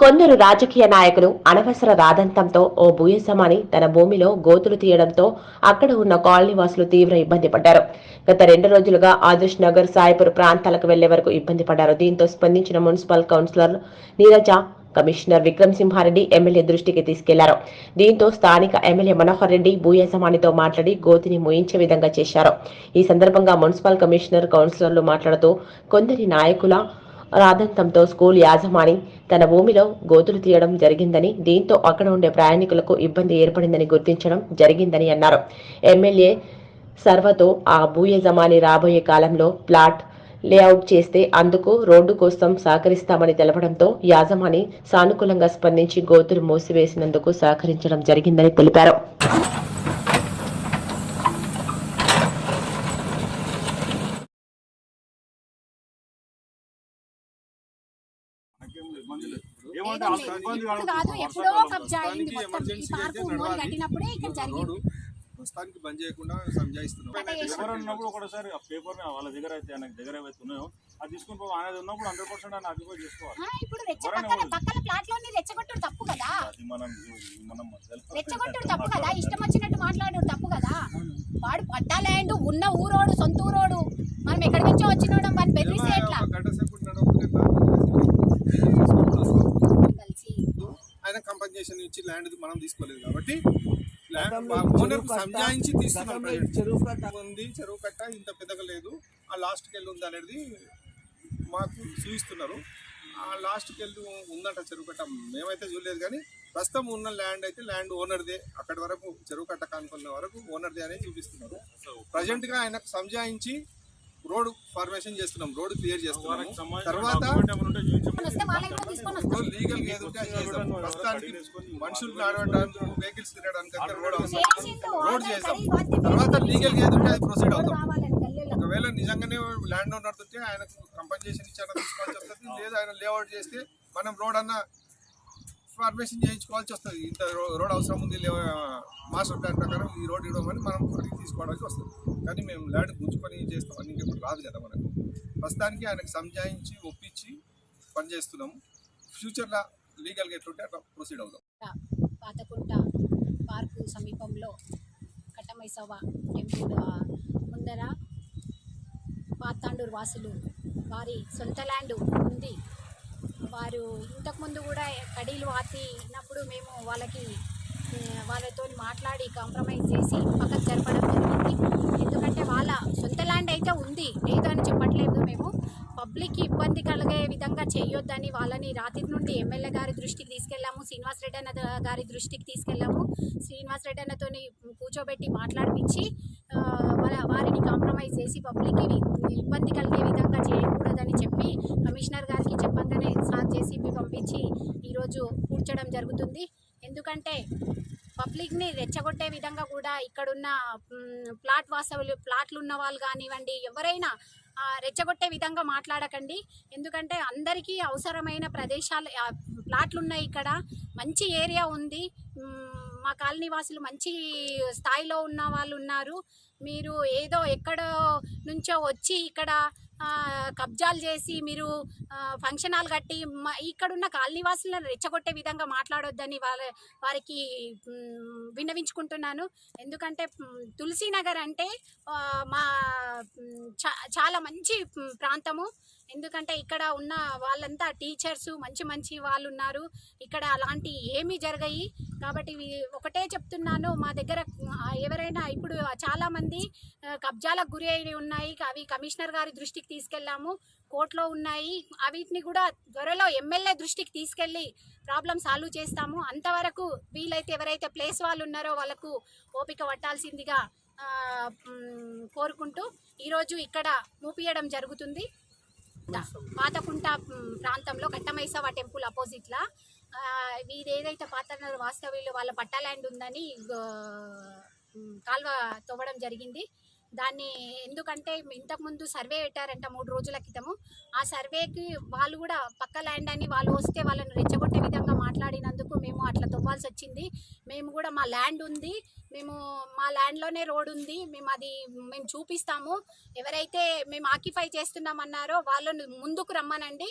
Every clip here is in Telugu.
కొందరు రాజకీయ నాయకులు అనవసర రాదంతంతో ఓ భూయసమాని తన భూమిలో గోతులు తీయడంతో అక్కడ ఉన్న కాలనీ వాసులు తీవ్ర ఇబ్బంది పడ్డారు. గత రెండు రోజులుగా ఆదర్శ్ నగర్ సాయిపూర్ ప్రాంతాలకు వెళ్ళే వరకు ఇబ్బంది పడ్డారు. దీంతో స్పందించిన municipal councillor Neeraja commissioner Vikram Simha Reddy MLA దృష్టికి తీసుకెళ్ళారు. దీంతో స్థానిక ఎమ్మెల్యే మనోహర్ రెడ్డి భూయజమానితో మాట్లాడి గోతిని ముయించే విధంగా చేశారు. ఈ సందర్భంగా మున్సిపల్ కమిషనర్ కౌన్సిలర్లు మాట్లాడుతూ కొందరి నాయకుల రాదంతంతో స్కూల్ యాజమాని తన భూమిలో గోతులు తీయడం జరిగిందని దీంతో అక్కడ ఉండే ప్రయాణికులకు ఇబ్బంది ఏర్పడిందని గుర్తించడం జరిగిందని అన్నారు. ఎమ్మెల్యే సర్వతో ఆ భూ యజమాని రాబోయే కాలంలో ప్లాట్ లేఅవుట్ చేస్తే అందుకు రోడ్డు కోసం సహకరిస్తామని తెలపడంతో యాజమాని సానుకూలంగా స్పందించి గోతులు మూసివేసినందుకు సహకరించడం జరిగిందని తెలిపారు ఏమంటే ఏదో అంత లేదు. ఇబ్బంది ఇప్పుడు కాదు. ఎప్పుడో మొత్తం ఈ పార్కు. కట్టినప్పుడే ఇక్కడ జరిగింది. ప్రస్తుతానికి బంద్ చేయకుండా సంజాయిస్తున్నాం. ఒకటేసారి ఆ పేపర్ వాళ్ళ దగ్గర అయితే ఆయన దగ్గర ఏవైతే ఉన్నాయో అది తీసుకుని పోయి అనేది ఉన్నప్పుడు హండ్రెడ్ పర్సెంట్ ఆయన ఆక్యుపై చేసుకోవాలి. ఆ, ఇప్పుడు రెచ్చ ఎవరైనా పక్కన ప్లాట్ రెచ్చగొట్టుడు తప్పు కదా? అది మనం మనం. రెచ్చగొట్టుడు తప్పు కదా? ఇష్టం వచ్చినట్టు మాట్లాడు తప్పు కదా? వాడు పట్టా ల్యాండ్ ఉన్న ఊరోడు సొంత ఊరోడు మనం ఎక్కడి నుంచో వచ్చినోడం వాడిని బెదిరిస్తే ఎట్లా ఒక గంట సేపు నడవకపోతే కలిసి ఆయన కంపెన్సేషన్ ఇచ్చి ల్యాండ్ మనం తీసుకోలేదు కాబట్టి ల్యాండ్ ఓనర్ సంజాయించి తీసుకున్నాం చెరువు కట్ట ఉంది చెరువు కట్ట ఇంత పెద్దగా లేదు. ఆ లాస్ట్కి వెళ్ళి ఉంది అనేది మాకు చూపిస్తున్నారు ఆ లాస్ట్కి వెళ్ళి ఉందంట చెరువు కట్ట మేమైతే చూడలేదు కానీ ప్రస్తుతం ఉన్న ల్యాండ్ అయితే ల్యాండ్ ఓనర్దే. అక్కడి వరకు చెరువు కట్ట కానుకున్న వరకు ఓనర్దే అనేది చూపిస్తున్నారు. ప్రజెంట్గా ఆయనకు సంజాయించి రోడ్ ఫార్మేషన్ చేస్తున్నాం రోడ్ క్లియర్ సంబంధించిన తర్వాత తీసుకొని లీగల్ చేస్తాం ప్రస్తుతానికి మనుషులు నడవడానికి వెహికల్స్ తిరగడానికి అంతా రోడ్ అవసరం రోడ్ ఆర్డర్ చేసాం పడి వాటి తర్వాత లీగల్గా ఏదో ఒకటి అది ప్రొసీడ్ అవుతాం. ఒకవేళ నిజంగానే ల్యాండ్ ఓనర్ తోటి ఆయనకు కంపెన్సేషన్ ఇచ్చాక తీసుకోవాల్సి వస్తుంది. లేదా ఆయన లేఅవుట్ చేస్తే మనం రోడ్ అన్న ఫార్మేషన్ చేయించుకోవాల్సి వస్తుంది. ఇంత రో- రోడ్ అవసరం ఉంది మాస్టర్ ప్లాన్ ప్రకారం ఈ రోడ్ ఇవ్వమని మనం అడిగి తీసుకోవడానికి వస్తుంది. కానీ మేము ల్యాండ్ గుంజుకొని చేస్తామని ఇప్పుడు రాదు కదా మనకు. ప్రస్తుతానికి ఆయనకు సంజాయించి ఒప్పించి పనిచేస్తున్నాము. ఫ్యూచర్లో లీగల్గా ఎట్లుంటే అట్లా ప్రొసీడ్ అవుతాం పాతకుంట పార్కు సమీపంలో కట్టమైసవ టెంపుల్ ముందర పాతాండూరు వాసులు వారి సొంత ల్యాండ్ ఉంది. వారు ఇంతకుముందు కూడా కడీలు వాతినప్పుడు మేము వాళ్ళకి వాళ్ళతో మాట్లాడి కాంప్రమైజ్ చేసి పక్కకు జరపడం జరిగింది. ఎందుకంటే వాళ్ళ సొంత ల్యాండ్ అయితే ఉంది. లేదు అని చెప్పట్లేదు మేము. పబ్లిక్కి ఇబ్బంది కలిగే విధంగా చేయొద్దని వాళ్ళని రాత్రి నుండి ఎమ్మెల్యే గారి దృష్టికి తీసుకెళ్ళాము శ్రీనివాస్ రెడ్డి అన్న గారి దృష్టికి తీసుకెళ్ళాము. శ్రీనివాస్ రెడ్డి అన్నతోని కూర్చోబెట్టి మాట్లాడిపించి వారిని కాంప్రమైజ్ చేసి పబ్లిక్కి ఇబ్బంది కలిగే విధంగా చేయకూడదని చెప్పి కమిషనర్ గారికి చెప్పగానే సార్ జేసీబీ పంపించి ఈరోజు కూర్చడం జరుగుతుంది. ఎందుకంటే పబ్లిక్ని రెచ్చగొట్టే విధంగా కూడా ఇక్కడున్న ప్లాట్ వాసవులు ప్లాట్లు ఉన్న వాళ్ళు కానివ్వండి ఎవరైనా రెచ్చగొట్టే విధంగా మాట్లాడకండి. ఎందుకంటే అందరికీ అవసరమైన ప్రదేశాలు ప్లాట్లు ఉన్నాయి ఇక్కడ. మంచి ఏరియా ఉంది. మా కాలనీ వాసులు మంచి స్థాయిలో ఉన్న వాళ్ళు ఉన్నారు. మీరు ఏదో ఎక్కడో నుంచో వచ్చి ఇక్కడ కబ్జాలు చేసి మీరు ఫంక్షన్ హాల్ కట్టి మ- ఇక్కడున్న కాలనీ వాసులను రెచ్చగొట్టే విధంగా మాట్లాడొద్దని వాళ్ళ వారికి విన్నవించుకుంటున్నాను. ఎందుకంటే తులసీనగర్ అంటే మా చాలా మంచి ప్రాంతము. ఎందుకంటే ఇక్కడ ఉన్న వాళ్ళంతా టీచర్స్ మంచి మంచి వాళ్ళు ఉన్నారు ఇక్కడ అలాంటి ఏమీ జరగాయి. కాబట్టి ఒకటే చెప్తున్నాను. మా దగ్గర ఎవరైనా ఇప్పుడు చాలామంది కబ్జాలకు గురి అయి ఉన్నాయి. అవి కమిషనర్ గారి దృష్టికి తీసుకెళ్ళాము. కోర్టులో ఉన్నాయి. అవిటిని కూడా త్వరలో ఎమ్మెల్యే దృష్టికి తీసుకెళ్ళి ప్రాబ్లం సాల్వ్ చేస్తాము. అంతవరకు వీలైతే ఎవరైతే ప్లేస్ వాళ్ళు ఉన్నారో వాళ్ళకు ఓపిక పట్టాల్సిందిగా కోరుకుంటూ ఈరోజు ఇక్కడ మూపియడం జరుగుతుంది. పాతకుంట మ్, ప్రాంతంలో కట్టమైసవ టెంపుల్ అపోజిట్లా. ఇది ఏదైతే పాత వాస్తవ్యులు వాళ్ళ పట్టా ల్యాండ్ ఉందని కాల్వ తవ్వడం జరిగింది. దాన్ని ఎందుకంటే ఇంతకుముందు సర్వే పెట్టారంట మూడు రోజుల క్రితము. ఆ సర్వేకి వాళ్ళు కూడా పక్క ల్యాండ్ అని వాళ్ళు వస్తే వాళ్ళని రెచ్చగొట్టే విధంగా అట్లా వచ్చింది. మేము కూడా మా ల్యాండ్ ఉంది. మేము మా ల్యాండ్లోనే రోడ్ ఉంది. మేము అది మేము చూపిస్తాము. ఎవరైతే మేము ఆక్యుపై చేస్తున్నామన్నారో వాళ్ళని ముందుకు రమ్మనండి.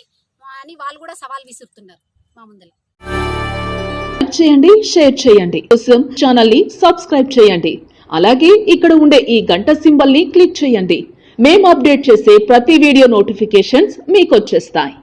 అని వాళ్ళు కూడా సవాల్ విసురుతున్నారు మా ముందర చేయండి షేర్ చేయండి. కోసం ఛానల్ని సబ్స్క్రైబ్ చేయండి. అలాగే ఇక్కడ ఉండే ఈ గంట సింబల్ని క్లిక్ చేయండి. మేము అప్డేట్ చేసే ప్రతి వీడియో నోటిఫికేషన్స్ మీకు వచ్చేస్తాయి.